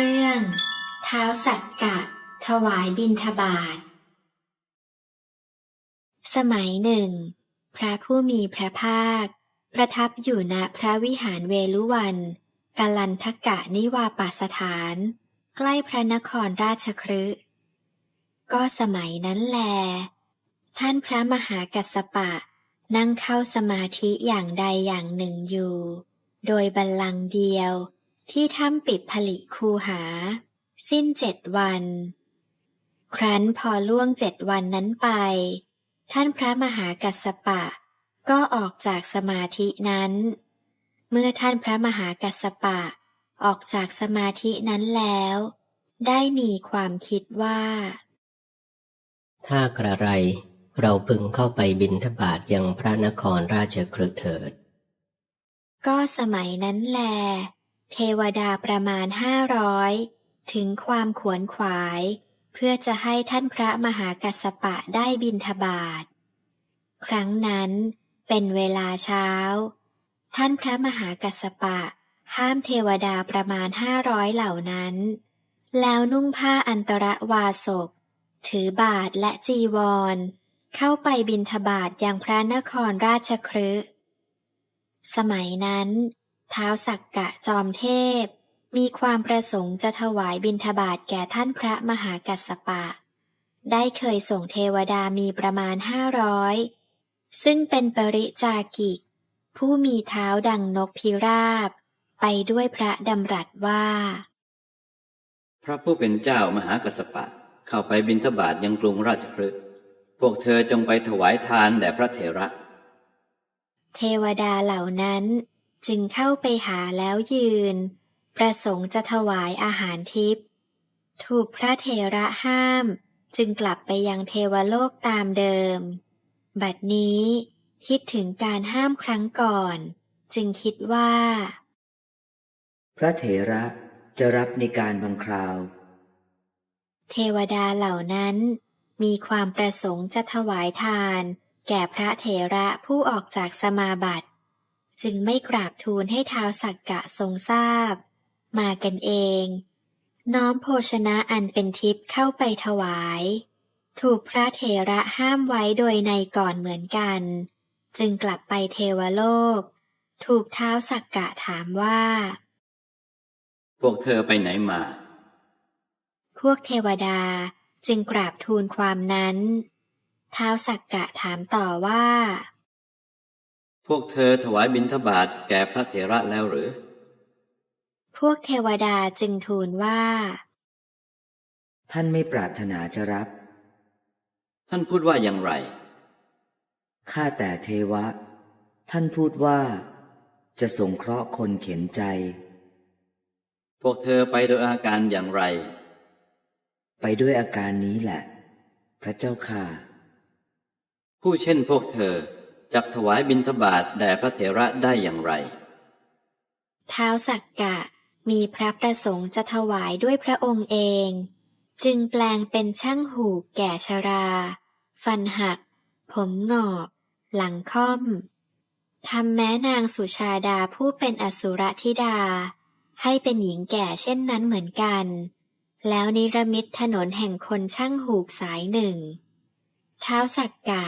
เรื่อง เท้าสักกะ ถวายบิณฑบาต สมัยหนึ่ง พระผู้มีพระภาค ประทับอยู่ณพระวิหารเวลุวันกาลันทกะนิวาปสถาน ใกล้พระนครราชครืก็สมัยนั้นแล ท่านพระมหากัสสปะ นั่งเข้าสมาธิอย่างใดอย่างหนึ่งอยู่ โดยบัลลังก์เดียว ที่ถ้ำปิดผลิคูหา สิ้นเจ็ดวัน ครั้นพอล่วงเจ็ดวันนั้นไป ท่านพระมหากัสสปะ ก็ออกจากสมาธินั้น เมื่อท่านพระมหากัสสปะ ออกจากสมาธินั้นแล้ว ได้มีความคิดว่า ถ้ากระไรเราพึงเข้าไปบินทบาทยังพระนครราชคฤห์เถิด ก็สมัยนั้นแล เทวดาประมาณห้าร้อยถึงความขวนขวาย เพื่อจะให้ท่านพระมหากัสปะได้บินทบาท ครั้งนั้นเป็นเวลาเช้า ท่านพระมหากัสสปะ ห้ามเทวดาประมาณห้าร้อยเหล่านั้น แล้วนุ่งผ้าอันตรวาสก ถือบาทและจีวร เข้าไปบินทบาทยังพระนครราชครืสมัยนั้น ท้าวสักกะจอมเทพ มีความประสงค์จะถวายบิณฑบาตแก่ท่านพระมหากัสสปะ ได้เคยส่งเทวดามีประมาณห้าร้อยซึ่งเป็นปริจากิก ผู้มีเท้าดังนกพิราบ ไปด้วยพระดำรัสว่า พระผู้เป็นเจ้ามหากัสสปะเข้าไปบิณฑบาตยังกรุงราชคฤห์พวกเธอจงไปถวายทานแด่พระเถระ เทวดาเหล่านั้น จึงเข้าไปหาแล้วยืน ประสงค์จะถวายอาหารทิพย์ถูกพระเถระห้าม จึงกลับไปยังเทวโลกตามเดิม บัดนี้คิดถึงการห้ามครั้งก่อน จึงคิดว่า พระเถระจะรับในการบังคราว เทวดาเหล่านั้นมีความประสงค์จะถวายทาน แก่พระเถระผู้ออกจากสมาบัติ จึงไม่กราบทูลให้เท้าสักกะทรงทราบ มากันเอง น้อมโภชนะอันเป็นทิพย์เข้าไปถวาย ถูกพระเถระห้ามไว้โดยในก่อนเหมือนกัน จึงกลับไปเทวโลก ถูกเท้าสักกะถามว่า พวกเธอไปไหนมา พวกเทวดาจึงกราบทูลความนั้นท้าวสักกะถามต่อว่า พวกเธอถวายบิณฑบาตแก่พระเถระแล้วหรือ พวกเทวดาจึงทูลว่า ท่านไม่ปรารถนาจะรับ ท่านพูดว่าอย่างไร ข้าแต่เทวะ ท่านพูดว่า จะสงเคราะห์คนเข็นใจ พวกเธอไปโดยอาการอย่างไร ไปด้วยอาการนี้แหละ พระเจ้าค่ะ ผู้เช่นพวกเธอ จักถวายบิณฑบาตแด่พระเถระได้อย่างไร ท้าวสักกะมีพระประสงค์จะถวายด้วยพระองค์เอง จึงแปลงเป็นช่างหูกแก่ชรา ฟันหัก ผมงอก หลังค่อมทำแม้นางสุชาดาผู้เป็นอสุรธิดา ให้เป็นหญิงแก่เช่นนั้นเหมือนกัน แล้วนิรมิตถนนแห่งคนช่างหูกสายหนึ่ง เท้าสักกะ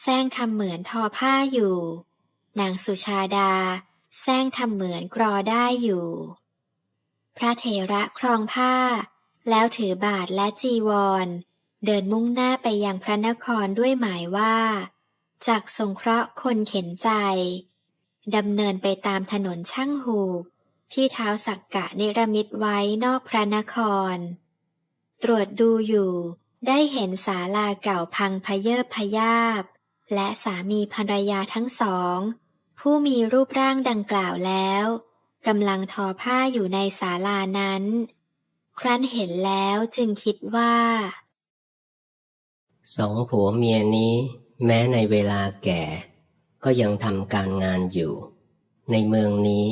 แซงทำเหมือนทอผ้าอยู่ นางสุชาดา แซงทำเหมือนกรอได้อยู่ พระเถระครองผ้า แล้วถือบาทและจีวร เดินมุ่งหน้าไปยังพระนครด้วยหมายว่าจากสงเคราะห์คนเข็นใจดำเนินไปตามถนนช่างหูก ที่เท้าสักกะเนรมิตไว้นอกพระนคร ตรวจดูอยู่ได้เห็นศาลาเก่าพังพเยิบพยาบ และสามีภรรยาทั้งสอง ผู้มีรูปร่างดังกล่าวแล้วกำลังทอผ้าอยู่ในศาลานั้น ครั้นเห็นแล้วจึงคิดว่า สองผัวเมียนี้ แม้ในเวลาแก่ ก็ยังทำการงานอยู่ ในเมืองนี้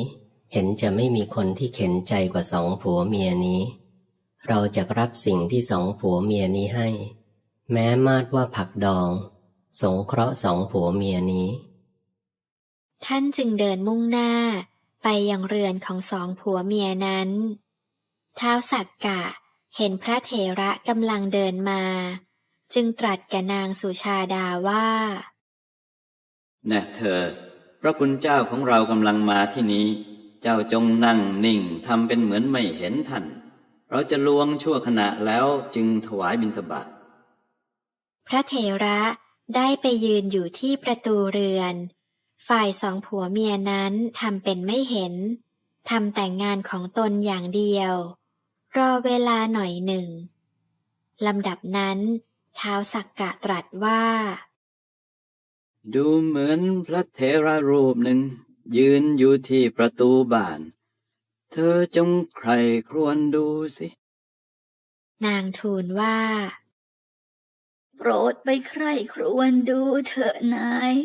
เห็นจะไม่มีคนที่เข็นใจกว่าสองผัวเมียนี้ เราจะรับสิ่งที่สองผัวเมียนี้ให้ แม้มาดว่าผักดอง สงเคราะห์สองผัวเมียนี้ ท่านจึงเดินมุ่งหน้า ไปยังเรือนของสองผัวเมียนั้นท้าวสักกะเห็นพระเถระกำลังเดินมา จึงตรัสแก่นางสุชาดาว่าแน่เธอ พระคุณเจ้าของเรากำลังมาที่นี้ เจ้าจงนั่งนิ่งทำเป็นเหมือนไม่เห็นท่าน เราจะลวงชั่วขณะแล้วจึงถวายบิณฑบาตพระเถระ ได้ไปยืนอยู่ที่ประตูเรือน ฝ่ายสองผัวเมียนั้นทำเป็นไม่เห็นทำแต่งงานของตนอย่างเดียว รอเวลาหน่อยหนึ่งลำดับนั้นเท้าวสักกะตรัสว่า ดูเหมือนพระเถระรูปหนึ่ง ยืนอยู่ที่ประตูบ้าน เธอจงใครครวญดูสิ นางทูลว่า โปรดไปใคร่ครวญดูเถอะนาย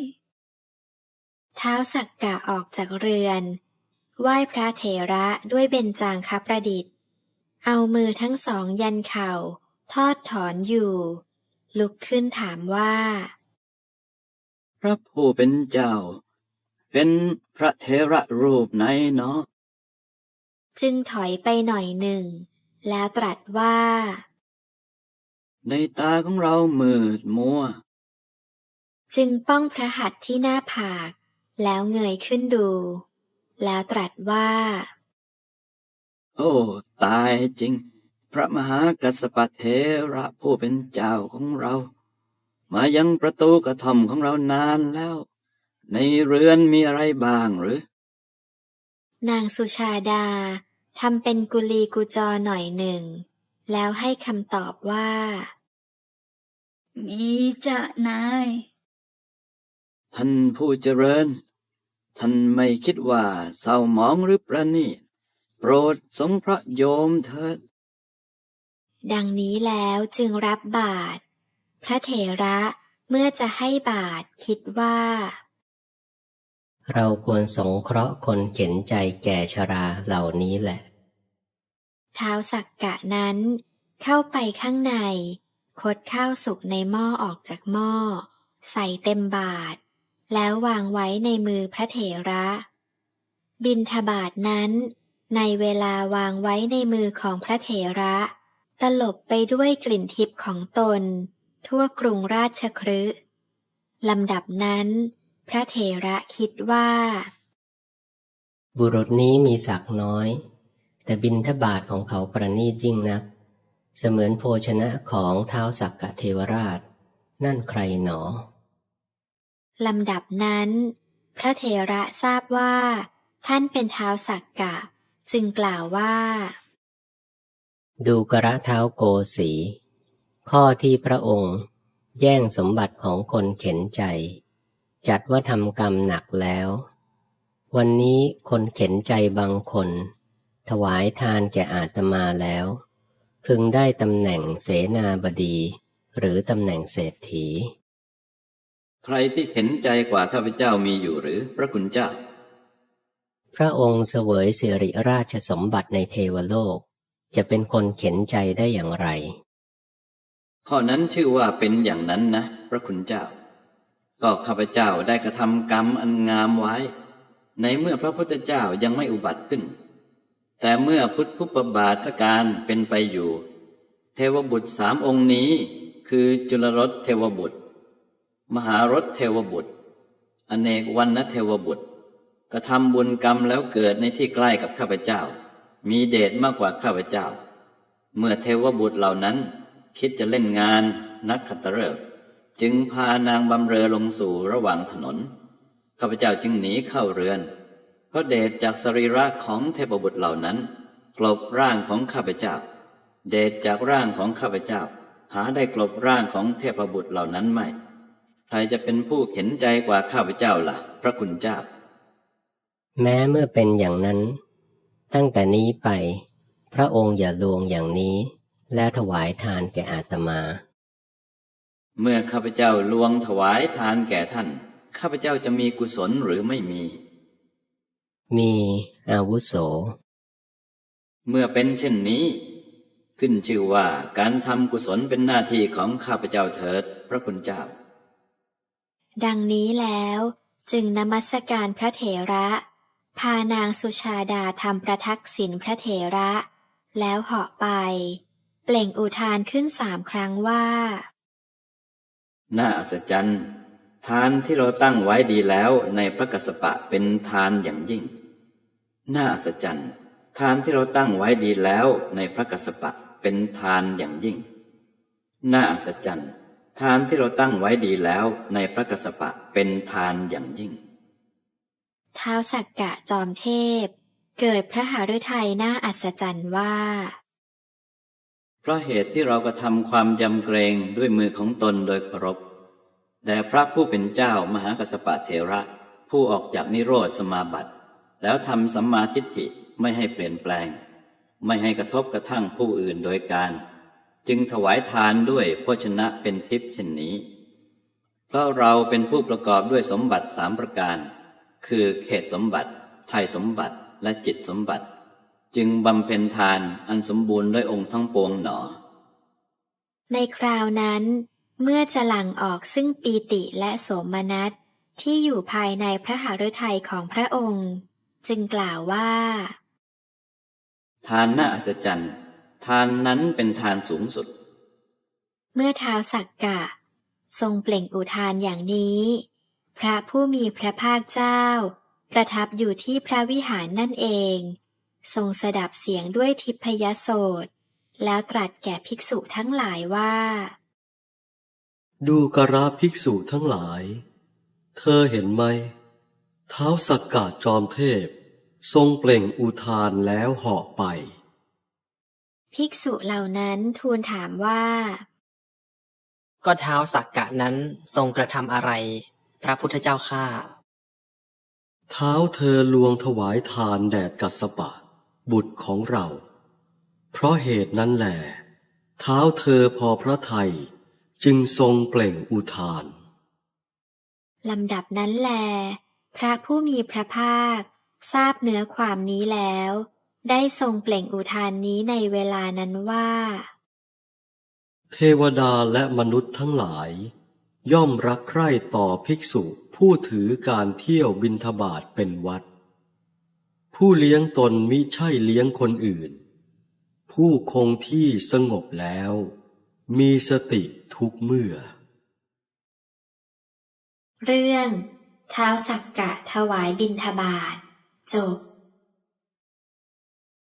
เท้าวสักกะออกจากเรือน ไหว้พระเถระด้วยเบญจางคประดิษฐ์ เอามือทั้งสองยันเข่า ทอดถอนอยู่ ลุกขึ้นถามว่า พระผู้เป็นเจ้า เป็นพระเถระรูปไหนเนาะจึงถอยไปหน่อยหนึ่ง แล้วตรัสว่า ในตาของเรามืดมัว จึงป้องพระหัตถ์ที่หน้าผาก แล้วเงยขึ้นดู แล้วตรัสว่า โอ้ ตายจริง พระมหากัสสปะเทระผู้เป็นเจ้าของเรา มายังประตูกระท่อมของเรานานแล้ว ในเรือนมีอะไรบ้างหรือ นางสุชาดาทำเป็นกุลีกุจอหน่อยหนึ่ง แล้วให้คำตอบว่า มีจะนาย ท่านผู้เจริญ ท่านไม่คิดว่าเศร้าหมองหรือประณีตโปรดสงเคราะห์โยมเถิด ดังนี้แล้วจึงรับบาตร พระเถระเมื่อจะให้บาตรคิดว่า เราควรสงเคราะห์คนเข็นใจแก่ชราเหล่านี้แหละเท้าวสักกะนั้น เข้าไปข้างใน คดข้าวสุกในหม้อออกจากหม้อ ใส่เต็มบาตรแล้ววางไว้ในมือพระเถระ บินทบาทนั้น ในเวลาวางไว้ในมือของพระเถระ ตลบไปด้วยกลิ่นทิพย์ของตน ทั่วกรุงราชครืลำดับนั้น พระเถระคิดว่า บุรุษนี้มีศักดิ์น้อย แต่บินทบาทของเขาประณีตยิ่งนัก เสมือนโภชนะของเท้าวสักกะเทวราช นั่นใครหนอลำดับนั้น พระเถระทราบว่า ท่านเป็นเท้าวสักกะ จึงกล่าวว่า ดูกระเท้าโกสี ข้อที่พระองค์แย่งสมบัติของคนเข็นใจ จัดว่าทำกรรมหนักแล้ว วันนี้คนเข็นใจบางคน ถวายทานแก่อาตมาแล้ว พึงได้ตำแหน่งเสนาบดี หรือตำแหน่งเศรษฐี ใครที่เห็นใจกว่าข้าพเจ้ามีอยู่หรือพระคุณเจ้า พระองค์เสวยสิริราชสมบัติในเทวโลก จะเป็นคนเข็นใจได้อย่างไร ข้อนั้นชื่อว่าเป็นอย่างนั้นนะ พระคุณเจ้า ก็ข้าพเจ้าได้กระทำกรรมอันงามไว้ ในเมื่อพระพุทธเจ้ายังไม่อุบัติขึ้น แต่เมื่อพุทธุปบาทการเป็นไปอยู่ เทวบุตรสามองค์นี้ คือจุลรสเทวบุตร มหารสเทวบุตร อเนกวันนเทวบุตร กระทำบุญกรรมแล้วเกิดในที่ใกล้กับข้าพเจ้า มีเดชมากกว่าข้าพเจ้า เมื่อเทวบุตรเหล่านั้น คิดจะเล่นงานนักขัตฤกษ์จึงพานางบำเรอลงสู่ระหว่างถนน ข้าพเจ้าจึงหนีเข้าเรือน เพราะเดชจากสรีระของเทพบุตรเหล่านั้น กลบร่างของข้าพเจ้า เดชจากร่างของข้าพเจ้า หาได้กลบร่างของเทพบุตรเหล่านั้นไม่ใครจะเป็นผู้เข็นใจกว่าข้าพเจ้าล่ะ พระคุณเจ้า แม้เมื่อเป็นอย่างนั้น ตั้งแต่นี้ไป พระองค์อย่าลวงอย่างนี้ และถวายทานแก่อาตมา เมื่อข้าพเจ้าลวงถวายทานแก่ท่าน ข้าพเจ้าจะมีกุศลหรือไม่มี มีอาวุโส เมื่อเป็นเช่นนี้ ขึ้นชื่อว่าการทำกุศลเป็นหน้าที่ของข้าพเจ้าเถิดพระคุณเจ้า ดังนี้แล้วจึงนมัสการพระเถระ พานางสุชาดาทำประทักษิณพระเถระ แล้วเหาะไป เปล่งอุทานขึ้นสามครั้งว่า น่าอัศจรรย์ทานที่เราตั้งไว้ดีแล้วในพระกัสสปะเป็นทานอย่างยิ่ง น่าอัศจรรย์ ทานที่เราตั้งไว้ดีแล้วในพระกัสสปะเป็นทานอย่างยิ่ง น่าอัศจรรย์ ทานที่เราตั้งไว้ดีแล้วในพระกัสสปะเป็นทานอย่างยิ่ง ท้าวสักกะจอมเทพ เกิดพระหฤทัยน่าอัศจรรย์ว่า เพราะเหตุที่เรากระทำความยำเกรงด้วยมือของตนโดยเคารพแด่พระผู้เป็นเจ้ามหากัสสปะเถระ ผู้ออกจากนิโรธสมาบัติ แล้วทำสัมมาทิฏฐิไม่ให้เปลี่ยนแปลง ไม่ให้กระทบกระทั่งผู้อื่นโดยการ จึงถวายทานด้วยโภชนะเป็นทิพย์เช่นนี้ เพราะเราเป็นผู้ประกอบด้วยสมบัติสามประการ คือเขตสมบัติไทยสมบัติและจิตสมบัติ จึงบำเพ็ญทานอันสมบูรณ์ด้วยองค์ทั้งปวงหนอ ในคราวนั้นเมื่อจะหลั่งออกซึ่งปีติและโสมนัสที่อยู่ภายในพระหฤทัยของพระองค์ จึงกล่าวว่า ทานน่าอัศจรรย์ ทานนั้นเป็นทานสูงสุด เมื่อท้าวสักกะ ทรงเปล่งอุทานอย่างนี้ พระผู้มีพระภาคเจ้า ประทับอยู่ที่พระวิหารนั่นเอง ทรงสดับเสียงด้วยทิพยโสตแล้วตรัสแก่ภิกษุทั้งหลายว่า ดูกราภิกษุทั้งหลาย เธอเห็นไหมเท้าวสักกะจอมเทพ ทรงเปล่งอุทานแล้วเหาะไป ภิกษุเหล่านั้นทูลถามว่า ก็เท้าสักกะนั้นทรงกระทำอะไร พระพุทธเจ้าข้าเท้าเธอลวงถวายทานแด่กัสสปะ บุตรของเรา เพราะเหตุนั้นแหละเท้าเธอพอพระทัยจึงทรงเปล่งอุทานลำดับนั้นแล พระผู้มีพระภาค ทราบเนื้อความนี้แล้ว ได้ทรงเปล่งอุทานนี้ในเวลานั้นว่า เทวดาและมนุษย์ทั้งหลาย ย่อมรักใคร่ต่อภิกษุผู้ถือการเที่ยวบินทบาทเป็นวัด ผู้เลี้ยงตนมิใช่เลี้ยงคนอื่น ผู้คงที่สงบแล้ว มีสติทุกเมื่อ เรื่องเท้าวสักกะถวายบิณฑบาตจบ